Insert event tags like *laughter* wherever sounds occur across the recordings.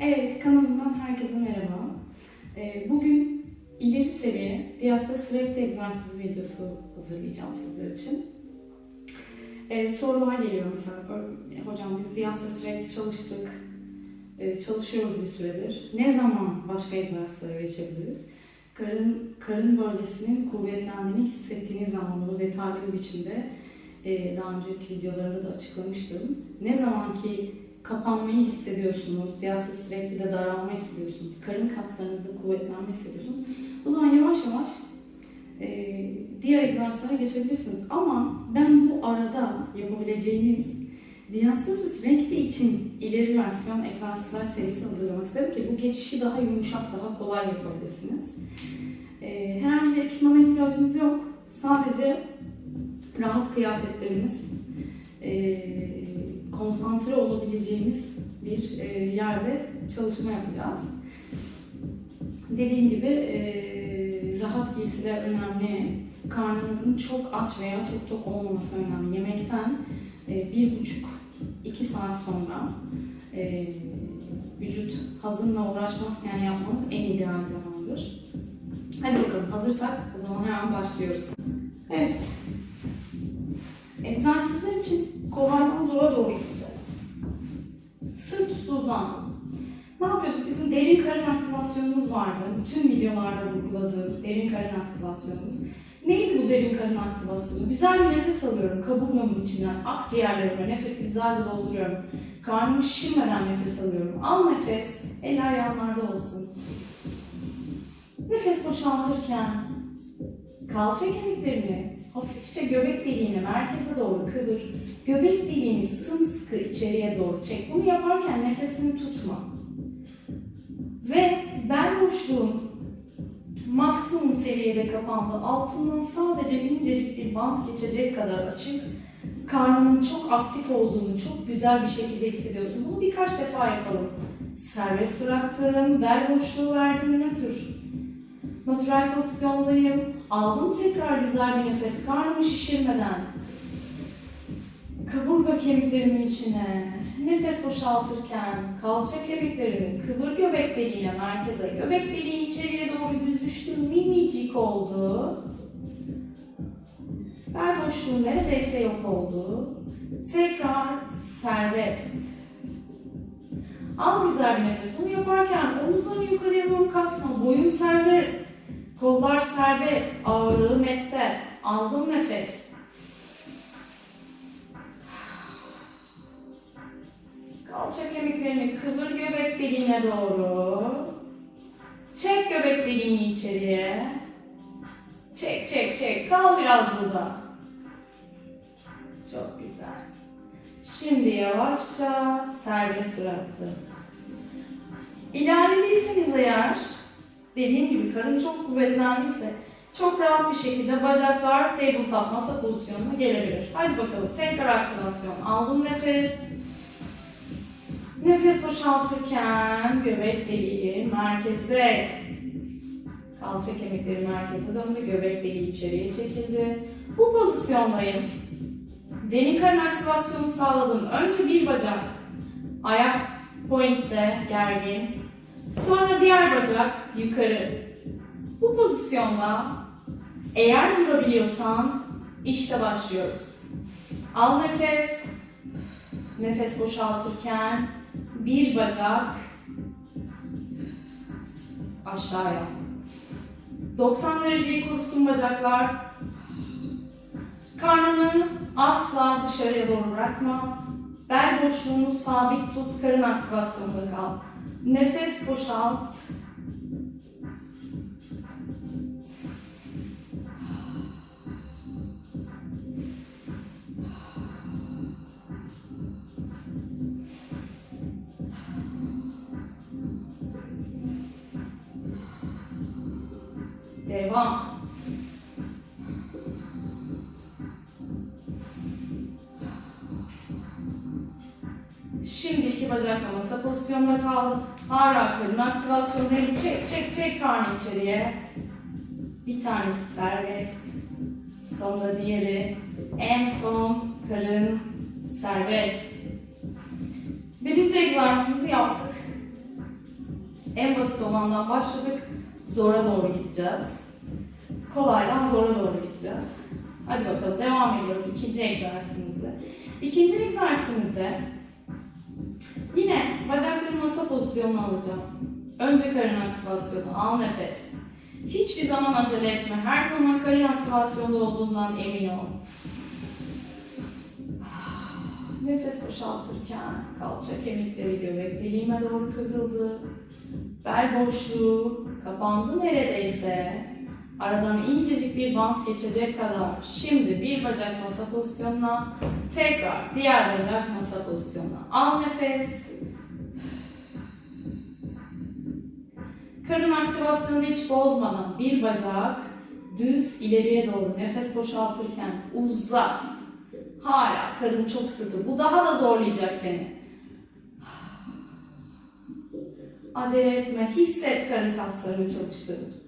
Evet, kanalımdan herkese merhaba. Ee, Bugün ileri seviye diastas recti egzersiz videosu hazırlayacağım sizler için. Ee, sorular geliyor mesela, "Ö- hocam biz diastas recti çalıştık, Ee, çalışıyoruz bir süredir. Ne zaman başka egzersizlere geçebiliriz? Karın, karın bölgesinin kuvvetlendiğini hissettiğiniz zaman bunu detaylı bir biçimde e, daha önceki videolarımda da açıklamıştım. Ne zaman ki kapanmayı hissediyorsunuz, diastas recti'de daralma hissediyorsunuz, karın kaslarınızda kuvvetlenme hissediyorsunuz. O zaman yavaş yavaş e, diğer egzersizlere geçebilirsiniz. Ama ben bu arada yapabileceğiniz diastasis recti için ileri versiyon egzersizler serisi hazırlamak istedim ki bu geçişi daha yumuşak, daha kolay yapabilirsiniz. E, herhangi bir ekipmana ihtiyacımız yok. Sadece rahat kıyafetlerimiz, e, konsantre olabileceğimiz bir e, yerde çalışma yapacağız. Dediğim gibi e, rahat giysiler önemli. Karnınızın çok aç veya çok tok olmaması önemli. Yemekten e, bir buçuk, iki saat sonra e, vücut hazımla uğraşmazken yapmanız en ideal zamandır. Hadi bakalım hazırsak o zaman hemen başlıyoruz. Evet. Egzersizler için kolaydan zora doğru gideceğiz. Sırt üstü uzanma. Ne yapıyorduk? Bizim derin karın aktivasyonumuz vardı. Bütün videolarda vurguladığım derin karın aktivasyonumuz. Neydi bu derin karın aktivasyonu? Güzel bir nefes alıyorum kaburgamın içinden, akciğerlerime nefesi güzelce dolduruyorum. Karnımı şişirmeden nefes alıyorum. Al nefes, eller yanlarda olsun. Nefes boşaltırken kalça kemiklerini hafifçe göbek deliğine merkeze doğru kıvır. Göbek deliğini sımsıkı içeriye doğru çek. Bunu yaparken nefesini tutma. Ve bel boşluğun maksimum seviyede kapandı. Altından sadece incecik bir bant geçecek kadar açık. Karnının çok aktif olduğunu çok güzel bir şekilde hissediyorsun. Bunu birkaç defa yapalım. Serbest bıraktım, bel boşluğu verdim, nötr. Natural pozisyondayım. Aldım tekrar güzel bir nefes. Karnımı şişirmeden. Kaburga kemiklerimin içine. Nefes boşaltırken kalça kemiklerini kıvır göbek deliğine merkeze. Göbek deliğin içeriye doğru büzüştü. Minicik oldu. Bel boşluğu neredeyse yok oldu. Tekrar serbest. Al güzel bir nefes. Bunu yaparken omuzlarını yukarıya doğru kasma. Boyun serbest. Kollar serbest. Ağırlığı mette. Aldım nefes. Kalça kemiklerini kıvır göbek deliğine doğru. Çek göbek deliğini içeriye. Çek çek çek. Kal biraz burada. Çok güzel. Şimdi yavaşça serbest bıraktım. İlerlediyseniz eğer, dediğim gibi karın çok kuvvetlendiyse çok rahat bir şekilde bacaklar tabletop masa pozisyonuna gelebilir. Hadi bakalım tekrar aktivasyon. Aldım nefes. Nefes boşaltırken göbek deliği merkeze. Kalça kemikleri merkeze döndü. Göbek deliği içeriye çekildi. Bu pozisyondayım. Derin karın aktivasyonu sağladım. Önce bir bacak. Ayak pointte gergin. Sonra diğer bacak yukarı. Bu pozisyonda eğer durabiliyorsan işte başlıyoruz. Al nefes. Nefes boşaltırken bir bacak aşağıya. 90 dereceyi korusun bacaklar. Karnını asla dışarıya doğru bırakma. Bel boşluğunu sabit tut, karın aktivasyonunda kal. Nefes boşalt. Devam. Şimdi iki bacakla masa pozisyonda kaldım. Hala karın aktivasyonları çek çek çek karnı içeriye. Bir tanesi serbest. Sonra diğeri. En son karın serbest. Birinci egzersizimizi yaptık. En basit olandan başladık. Zora doğru gideceğiz. Kolaydan zora doğru gideceğiz. Hadi bakalım devam ediyoruz ikinci egzersizimizde. İkinci egzersizimizde yine bacakları masa pozisyonuna alacağım. Önce karın aktivasyonu, al nefes. Hiçbir zaman acele etme. Her zaman karın aktivasyonda olduğundan emin ol. Nefes boşaltırken kalça kemikleri göbek deliğime doğru kıvrıldı. Bel boşluğu kapandı neredeyse. Aradan incecik bir bant geçecek kadar. Şimdi bir bacak masa pozisyonuna, tekrar diğer bacak masa pozisyonuna. Al nefes. Karın aktivasyonunu hiç bozmadan bir bacak düz ileriye doğru nefes boşaltırken uzat. Hala karın çok sıkı. Bu daha da zorlayacak seni. Acele etme. Hisset karın kaslarını çalıştırır.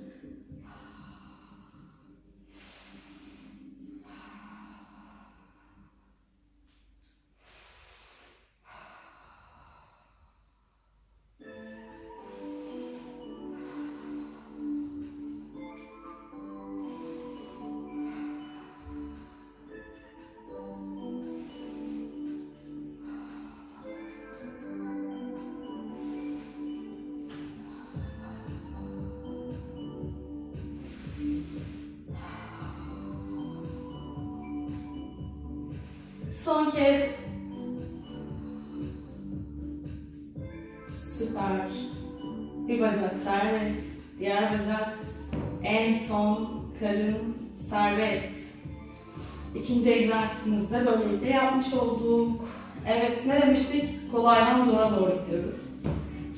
Son kez. Süper. Bir bacak serbest. Diğer bacak en son karın serbest. İkinci egzersizimizde böylelikle yapmış olduk. Evet ne demiştik? Kolaydan zora doğru gidiyoruz.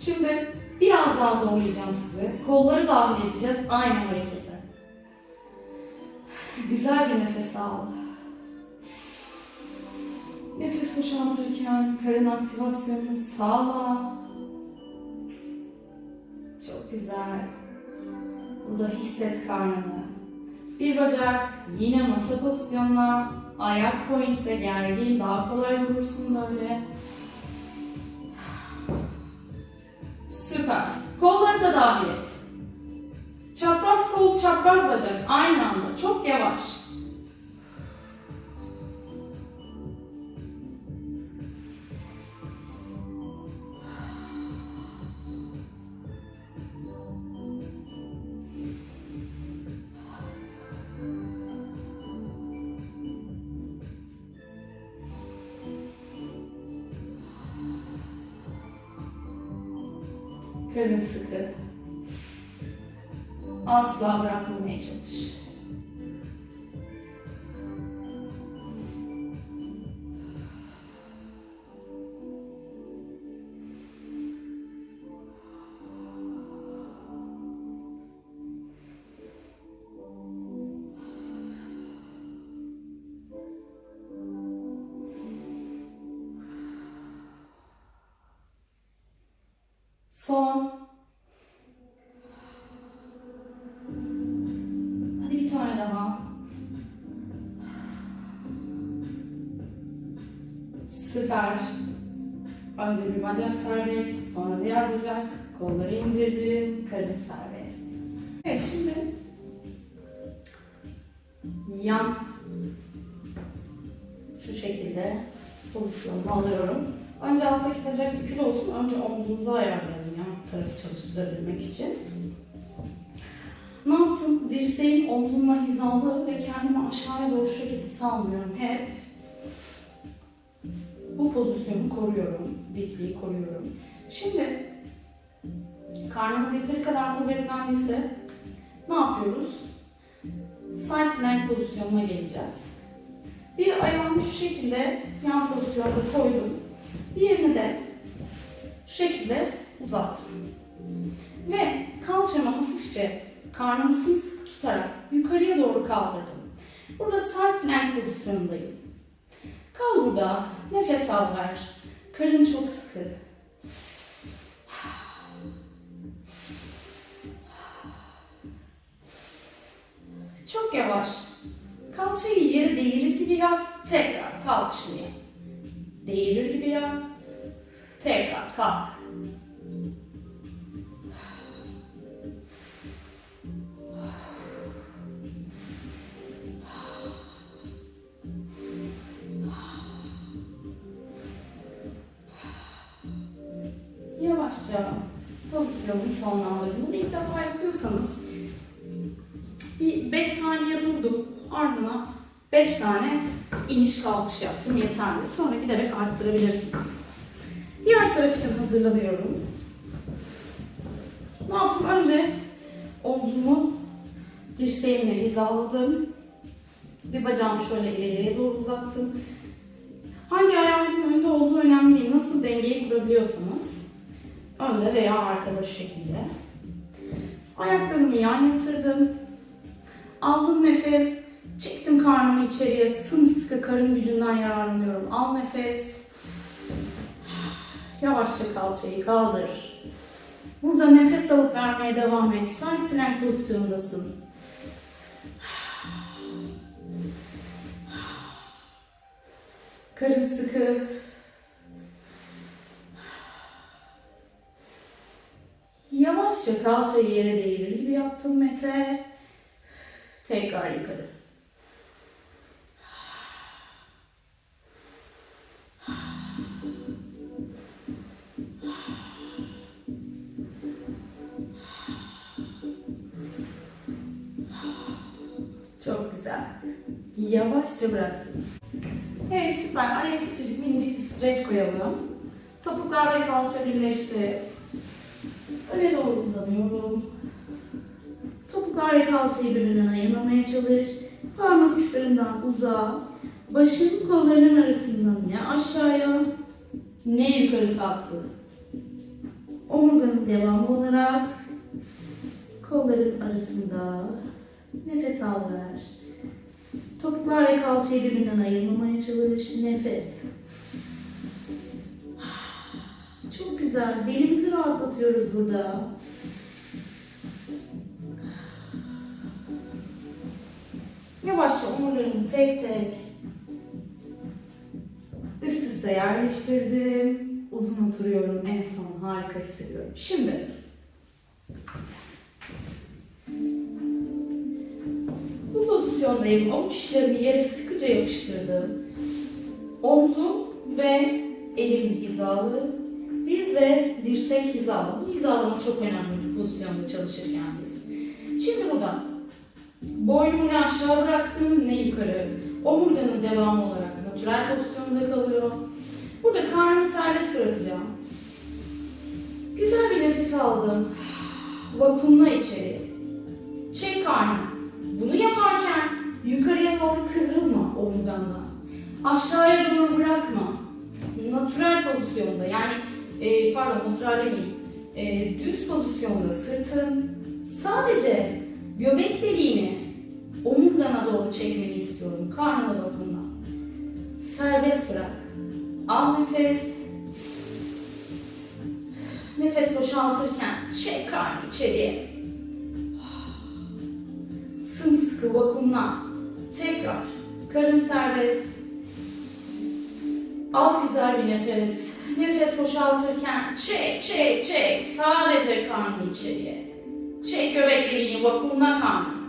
Şimdi biraz daha zorlayacağım sizi. Kolları dahil edeceğiz aynı harekete. Güzel bir nefes al. Boşaltırken karın aktivasyonunu sağla. Çok güzel. Burada hisset karnını. Bir bacak yine masa pozisyonuna. Ayak pointe gergin. Daha kolay durursun böyle. Süper. Kolları da dahil et. Çapraz kol, çapraz bacak. Aynı anda. Çok yavaş. Jesus. Önce bir bacak serbest, sonra diğer bacak. Kolları indirdim, karın serbest. Evet şimdi yan şu şekilde pozisyonumu alıyorum. Önce alttaki bacak bükülü olsun. Önce omzumuzu ayarlayalım yan tarafı çalıştırabilmek için. Ne yaptım? Dirseğim omzumla hizalı ve kendimi aşağıya doğru şekilde salmıyorum. Hep bu pozisyonu koruyorum. Dikliği koruyorum. Şimdi karnımız yeteri kadar kuvvetlendiyse ne yapıyoruz? Side plank pozisyonuna geleceğiz. Bir ayağımı şu şekilde yan pozisyonda koydum. Diğerini de şu şekilde uzattım. Ve kalçamı hafifçe karnımı sımsıkı tutarak yukarıya doğru kaldırdım. Burada side plank pozisyonundayım. Kal burada. Nefes al ver. Karın çok sıkı. Çok yavaş. Kalçayı yere değirir gibi yap. Tekrar kalk şimdi. Değirir gibi yap. Tekrar kalk. Yavaşça pozisyonumu sonlandırdım. Bunu ilk defa yapıyorsanız bir 5 saniye durdum. Ardına 5 tane iniş kalkış yaptım yeterli. Sonra giderek arttırabilirsiniz. Diğer taraf için hazırlanıyorum. Ne yaptım? Önce omzumu dirseğimle hizaladım. Bir bacağımı şöyle ileriye doğru uzattım. Hangi ayağınızın önde olduğu önemli değil. Nasıl dengeyi kurabiliyorsanız önde veya arkada şekilde. Ayaklarımı yan yatırdım. Aldım nefes. Çektim karnımı içeriye. Sımsıkı karın gücünden yararlanıyorum. Al nefes. Yavaşça kalçayı kaldır. Burada nefes alıp vermeye devam et. Side plank pozisyondasın. Karın sıkı. Yavaşça kalçayı yere değdirir gibi yaptım Mete. Tekrar yukarı. Çok güzel. Yavaşça bıraktım. Evet süper. Araya küçücük minicik bir streç koyalım. Topuklar ve kalça birleşti. Öne doğru uzanıyorum. Topuklar ve kalçayı birbirinden ayırmamaya çalış. Parmak uçlarından uzağa. Başın kollarının arasından ne aşağıya ne yukarı kalktı. Omurganın devamı olarak kolların arasında nefes al ver. Topuklar ve kalçayı birbirinden ayırmamaya çalış. Nefes. Güzel. Belimizi rahatlatıyoruz burada. Yavaşça omurlarımı tek tek üst üste yerleştirdim. Uzun oturuyorum. En son harika hissediyorum. Şimdi bu pozisyondayım. Avuç içlerimi yere sıkıca yapıştırdım. Omzum ve elim hizalı. Diz ve dirsek hizalı. Bu hizalama çok önemli bir pozisyonda çalışırken biz. Şimdi buradan boynumu ne aşağı bıraktım ne yukarı. Omurganın devamı olarak natürel pozisyonda kalıyor. Burada karnımı serbest bırakacağım. Güzel bir nefes aldım. Vakumla içeri. Çek karnını. Bunu yaparken yukarıya doğru kıvrılma omurgandan. Aşağıya doğru bırakma. Natürel pozisyonda yani e, pardon natural demeyeyim. E, düz pozisyonda sırtın sadece göbek deliğini omurgana doğru çekmeni istiyorum. Karnına dokunma. Serbest bırak. Al nefes. Nefes boşaltırken çek karnı içeriye. Sımsıkı vakumla. Tekrar. Karın serbest. Al güzel bir nefes. Nefes boşaltırken çek çek çek. Sadece karnı içeriye. Çek göbek deliğini vakumla karnı.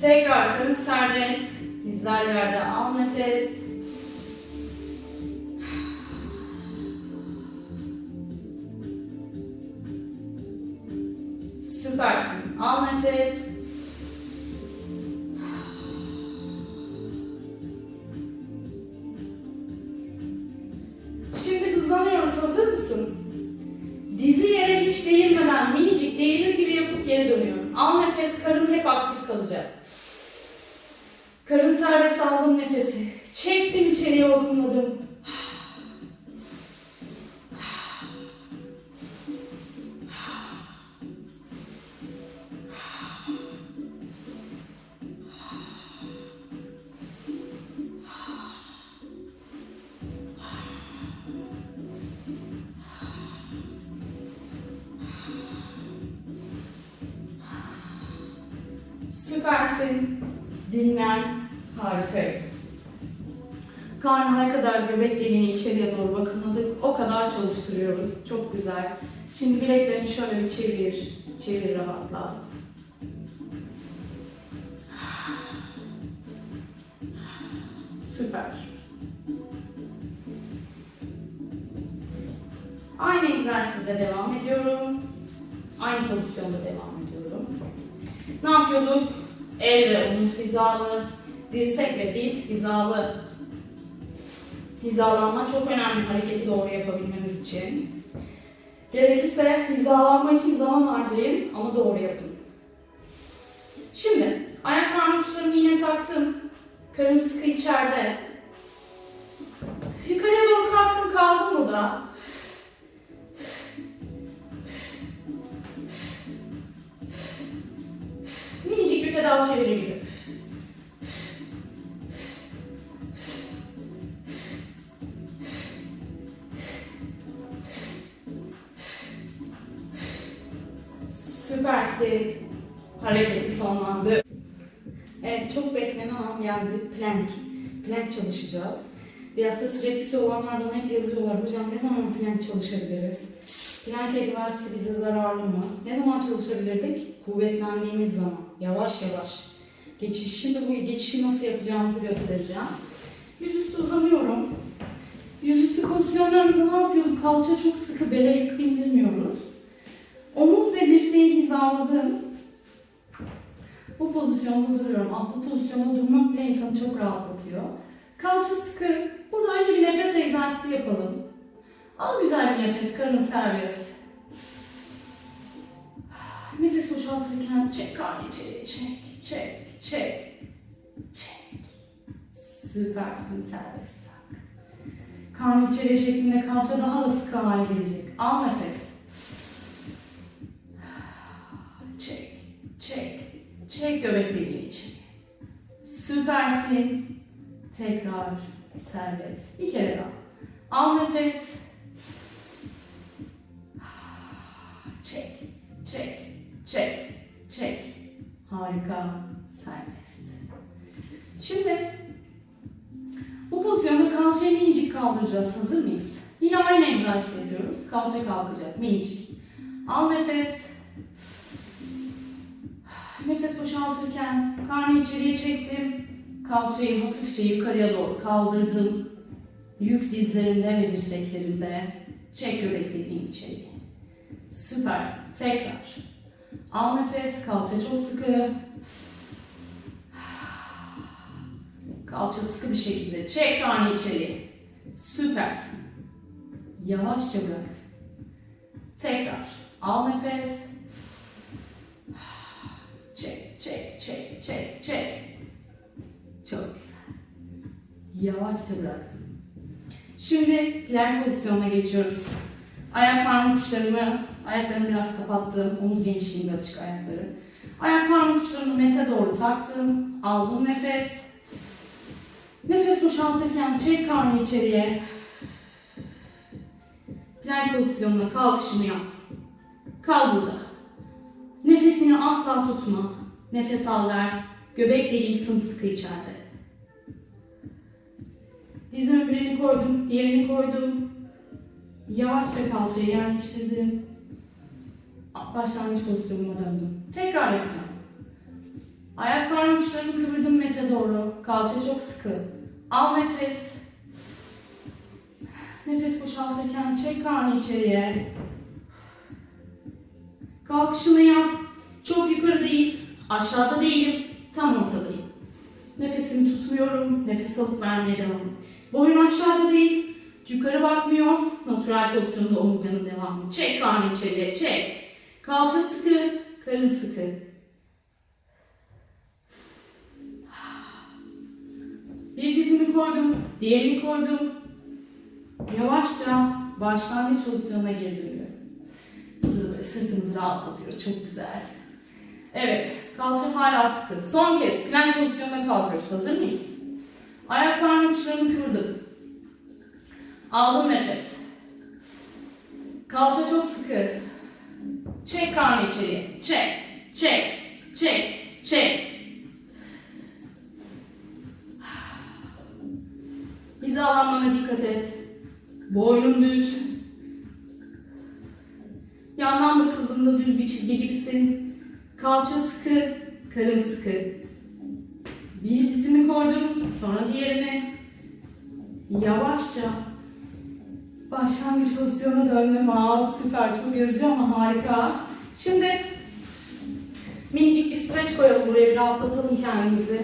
Tekrar karın serbest. Dizler yerde. Al nefes. Süpersin. Al nefes. Süpersin. Dinlen. Harika. Karnına kadar göbek deliğini içeriye doğru bakımladık. O kadar çalıştırıyoruz. Çok güzel. Şimdi bileklerini şöyle bir çevir. Çevir rahatlat. Hizalı, dirsek ve diz hizalı. Hizalanma çok önemli hareketi doğru yapabilmemiz için. Gerekirse hizalanma için zaman harcayın ama doğru yapın. Şimdi ayak parmak uçlarımı yine taktım. Karın sıkı içeride. Yukarıya doğru kalktım kaldım burada. Minicik bir pedal çeviri gibi. Süpersin. Hareketi sonlandı. Evet, çok beklenen an geldi. Plank. Plank çalışacağız. Diyastası reddisi olanlar bana hep yazıyorlar. Hocam ne zaman plank çalışabiliriz? Plank egzersizi bize zararlı mı? Ne zaman çalışabilirdik? Kuvvetlendiğimiz zaman. Yavaş yavaş. Geçiş. Şimdi bu geçişi nasıl yapacağımızı göstereceğim. Yüzüstü uzanıyorum. Yüzüstü pozisyonlarımızda ne yapıyorduk? Kalça çok sıkı, bele yük bindirmiyoruz. Omuz ve dirseği hizaladım. Bu pozisyonda duruyorum. Bu pozisyonda durmak bile insanı çok rahatlatıyor. Kalça sıkı. Burada önce bir nefes egzersizi yapalım. Al güzel bir nefes, karın serbest. Nefes boşaltırken çek karnı içeri, çek, çek, çek, çek. Süpersin, serbest bırak. Karnı içeri çektiğinde kalça daha da sıkı hale gelecek. Al nefes. Çek, çek, göbek deliği içeri. Süpersin. Tekrar serbest. Bir kere daha. Al nefes. Çek, çek, çek, çek. Harika. Serbest. Şimdi bu pozisyonda kalçayı minicik kaldıracağız. Hazır mıyız? Yine aynı egzersiz yapıyoruz. Kalça kalkacak minicik. Al nefes. Nefes boşaltırken karnı içeriye çektim. Kalçayı hafifçe yukarıya doğru kaldırdım. Yük dizlerimde ve dirseklerimde. Çek göbek deliğini içeriye. Süpersin. Tekrar. Al nefes. Kalça çok sıkı. Kalça sıkı bir şekilde. Çek karnı içeriye. Süpersin. Yavaşça bıraktım. Tekrar. Al nefes. Çek, çek, çek. Çok güzel. Yavaşça bıraktım. Şimdi plank pozisyonuna geçiyoruz. Ayak parmak uçlarımı, ayaklarımı biraz kapattım. Omuz genişliğinde açık ayakları. Ayak parmak uçlarımı mete doğru taktım. Aldım nefes. Nefes boşaltırken çek karnı içeriye. Plank pozisyonuna kalkışımı yaptım. Kal burada. Nefesini asla tutma. Nefes al ver. Göbek deliği sımsıkı içeride. Dizimin birini koydum, diğerini koydum. Yavaşça kalçayı yerleştirdim. Başlangıç pozisyonuma döndüm. Tekrar yapacağım. Ayak parmak uçlarımı kıvırdım mete doğru. Kalça çok sıkı. Al nefes. Nefes boşaltırken çek karnı içeriye. Kalkışını yap. Çok yukarı değil, aşağıda değilim, tam ortadayım. Nefesimi tutmuyorum, nefes alıp vermeye devam. Boyun aşağıda değil, yukarı bakmıyor, natural pozisyonda omurganın devamı. Çek karnı içeriye, çek. Kalça sıkı, karın sıkı. Bir dizimi koydum, diğerini koydum. Yavaşça başlangıç pozisyonuna geri dönüyorum. Sırtımızı rahatlatıyoruz. Çok güzel. Evet. Kalça hala sıkı. Son kez plank pozisyonuna kalkıyoruz. Hazır mıyız? Ayaklarının uçlarını kıvırdık. Aldım nefes. Kalça çok sıkı. Çek karnı içeriye. Çek, çek, çek, çek. Hizalanmana dikkat et. Boynun düz. Yandan bakıldığında düz bir çizgi gibisin. Kalça sıkı, karın sıkı. Bir dizimi koydum, sonra diğerine. Yavaşça başlangıç pozisyona döndüm. Aa, süper, çok yorucu ama harika. Şimdi minicik bir streç koyalım buraya, rahatlatalım kendimizi.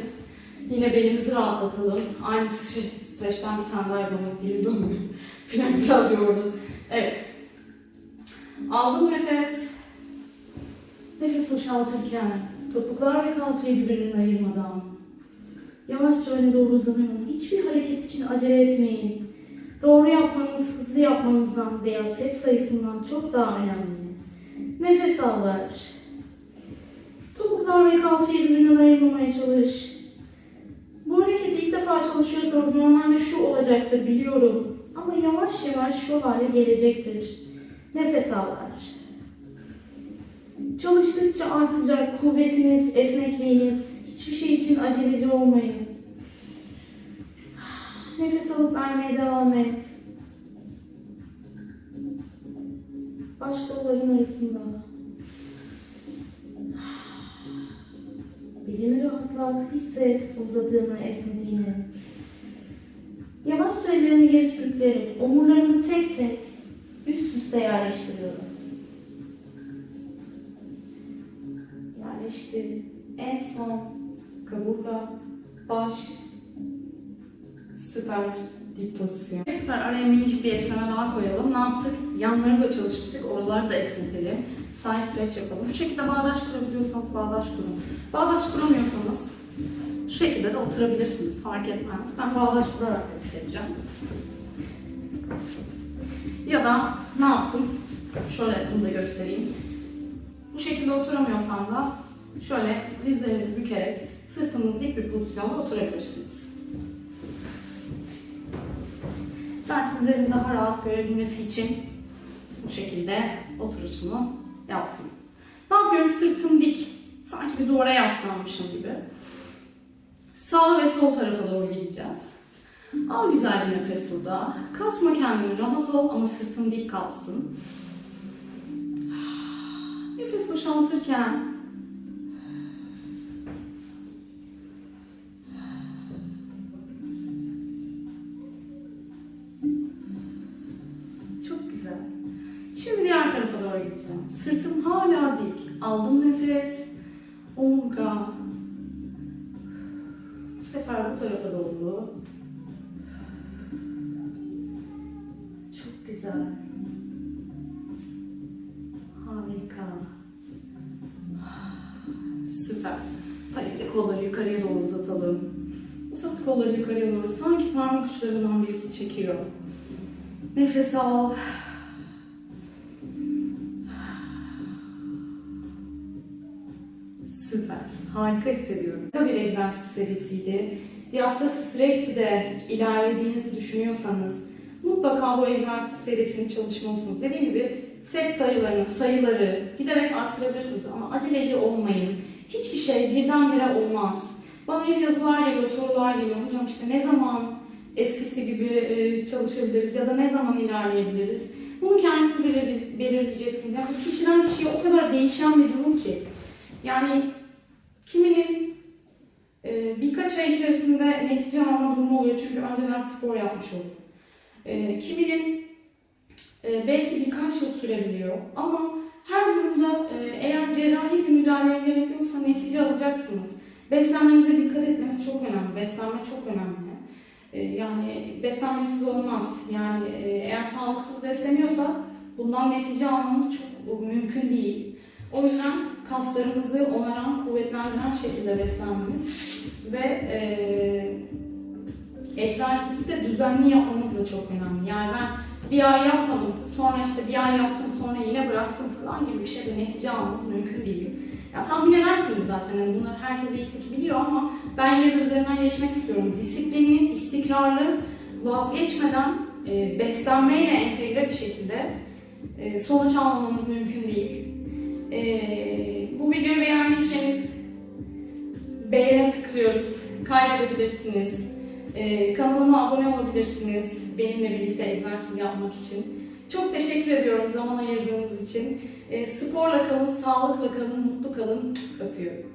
Yine belimizi rahatlatalım. Aynı streç, streçten bir tane daha yapmak dilim dönmüyor. Falan *laughs* biraz yordu. Evet. Aldım nefes. Nefes boşaltırken topuklar ve kalçayı birbirinden ayırmadan yavaşça öne doğru uzanıyorum. Hiçbir hareket için acele etmeyin. Doğru yapmanız, hızlı yapmanızdan veya set sayısından çok daha önemli. Nefes al ver. Topuklar ve kalçayı birbirinden ayırmamaya çalış. Bu hareketi ilk defa çalışıyorsanız normalde şu olacaktır biliyorum. Ama yavaş yavaş şu hale gelecektir. Nefes al ver. Çalıştıkça artacak kuvvetiniz, esnekliğiniz. Hiçbir şey için aceleci olmayın. Nefes alıp vermeye devam et. Baş kolların arasında. Belini rahatlat, hisset uzadığını, esnediğini. Yavaşça ellerini geri sürükleyerek omurlarını tek tek üst üste yerleştiriyorum. Yerleştir. En son kaburga, baş. Süper dik pozisyon. Süper. Araya minicik bir esneme daha koyalım. Ne yaptık? Yanları da çalışmıştık. Oraları da esnetelim. Side stretch yapalım. Şu şekilde bağdaş kurabiliyorsanız bağdaş kurun. Bağdaş kuramıyorsanız şu şekilde de oturabilirsiniz. Fark etmez. Ben bağdaş kurarak göstereceğim. Ya da ne yaptım? Şöyle bunu da göstereyim. Bu şekilde oturamıyorsam da şöyle dizlerinizi bükerek sırtınız dik bir pozisyonda oturabilirsiniz. Ben sizlerin daha rahat görebilmesi için bu şekilde oturuşumu yaptım. Ne yapıyorum? Sırtım dik. Sanki bir duvara yaslanmışım gibi. Sağ ve sol tarafa doğru gideceğiz. Al güzel bir nefes burada. Kasma kendini, rahat ol ama sırtın dik kalsın. *sighs* Nefes boşaltırken doğru gideceğim. Sırtım hala dik. Aldım nefes. Omurga. Bu sefer bu tarafa doğru. Çok güzel. Harika. Süper. Hadi bir de kolları yukarıya doğru uzatalım. Uzat kolları yukarıya doğru. Sanki parmak uçlarından birisi çekiyor. Nefes al. Harika hissediyorum. Harika bir egzersiz serisiydi. Diastas de ilerlediğinizi düşünüyorsanız mutlaka bu egzersiz serisini çalışmalısınız. Dediğim gibi set sayılarını, sayıları giderek arttırabilirsiniz ama aceleci olmayın. Hiçbir şey birdenbire olmaz. Bana hep yazılar geliyor, sorular geliyor. Hocam işte ne zaman eskisi gibi e, çalışabiliriz ya da ne zaman ilerleyebiliriz? Bunu kendiniz belirle- belirleyeceksiniz. Yani kişiden kişiye o kadar değişen bir durum ki. Yani kiminin e, birkaç ay içerisinde netice alma durumu oluyor çünkü önceden spor yapmış oluyor. E, kiminin e, belki birkaç yıl sürebiliyor ama her durumda e, eğer cerrahi bir müdahaleye gerek yoksa netice alacaksınız. Beslenmenize dikkat etmeniz çok önemli. Beslenme çok önemli. E, yani beslenmesiz olmaz. Yani e, eğer sağlıksız besleniyorsak bundan netice almamız çok mümkün değil. O yüzden kaslarımızı onaran, kuvvetlendiren şekilde beslenmemiz ve e, egzersizi de düzenli yapmamız da çok önemli. Yani ben bir ay yapmadım, sonra işte bir ay yaptım, sonra yine bıraktım falan gibi bir şeyde netice almamız mümkün değil. Ya tahmin edersiniz zaten hani bunlar herkes iyi kötü biliyor ama ben yine de üzerinden geçmek istiyorum. Disiplinli, istikrarlı, vazgeçmeden e, beslenmeyle entegre bir şekilde e, sonuç almamız mümkün değil. E, bu videoyu beğendiyseniz beğene tıklıyoruz, kaydedebilirsiniz. Ee, kanalıma abone olabilirsiniz benimle birlikte egzersiz yapmak için. Çok teşekkür ediyorum zaman ayırdığınız için. Ee, sporla kalın, sağlıkla kalın, mutlu kalın. Öpüyorum.